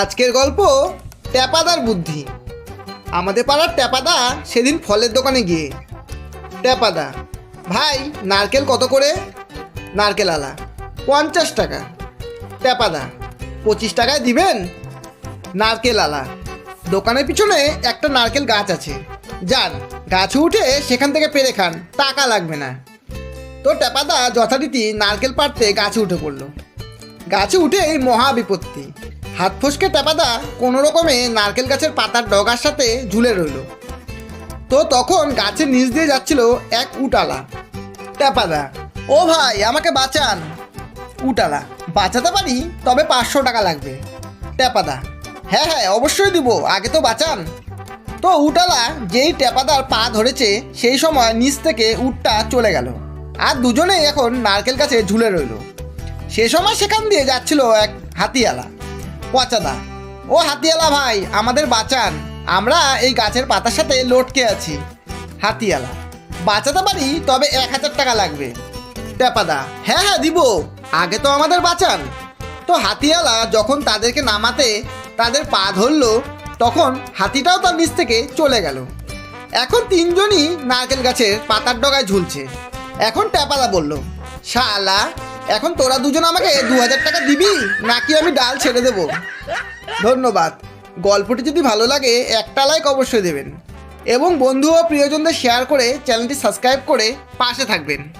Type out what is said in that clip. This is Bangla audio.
আজকের গল্প ট্যাপাদার বুদ্ধি। আমাদের পাড়ার ট্যাপাদা সেদিন ফলের দোকানে গিয়ে, ট্যাপাদা, ভাই, নারকেল কত করে? নারকেল আলা, পঞ্চাশ টাকা। ট্যাপাদা, পঁচিশ টাকায় দিবেন? নারকেল আলা, দোকানের পিছনে একটা নারকেল গাছ আছে। যান, গাছে উঠে সেখান থেকে পেরে খান, টাকা লাগবে না। তো ট্যাপাদা যথারীতি নারকেল পাড়তে গাছে উঠে পড়ল। গাছে উঠেই মহা বিপত্তি। হাত ফসকে ট্যাপাদা কোনো রকমে নারকেল গাছের পাতার ডগার সাথে ঝুলে রইল। তো তখন গাছের নিচ দিয়ে যাচ্ছিল এক উটালা। ট্যাপাদা ও ভাই, আমাকে বাঁচান। উটালা, বাঁচাতে পারি, তবে পাঁচশো টাকা লাগবে। ট্যাপাদা হ্যাঁ হ্যাঁ অবশ্যই দিব, আগে তো বাঁচান। তো উটালা যেই ট্যাপাদার পা ধরেছে, সেই সময় নিচ থেকে উটটা চলে গেল। আর দুজনেই এখন নারকেল গাছে ঝুলে রইল। সে সময় সেখান দিয়ে যাচ্ছিল এক হাতিয়ালা। পচাদা। ও হাতিয়ালা ভাই, আমাদের বাঁচান। আমরা এই গাছের পাতার সাথে লটকে আছি। হাতিয়ালা, বাঁচাতে পারি, তবে এক হাজার টাকা লাগবে। ট্যাপাদা হ্যাঁ হ্যাঁ দিব। আগে তো আমাদের বাঁচান। তো হাতিয়ালা যখন তাদেরকে নামাতে তাদের পা ধরলো, তখন হাতিটাও তার নিচ থেকে চলে গেল। এখন তিনজনই নারকেল গাছের পাতার ডগায় ঝুলছে। এখন ট্যাপাদা বলল, শালা এখন তোরা দুজন আমাকে দু হাজার টাকা দিবি? নাকি আমি ডাল ছেড়ে দেব? ধন্যবাদ। গল্পটি যদি ভালো লাগে, একটা লাইক অবশ্যই দেবেন। এবং বন্ধু ও প্রিয়জনদের শেয়ার করে চ্যানেলটি সাবস্ক্রাইব করে পাশে থাকবেন।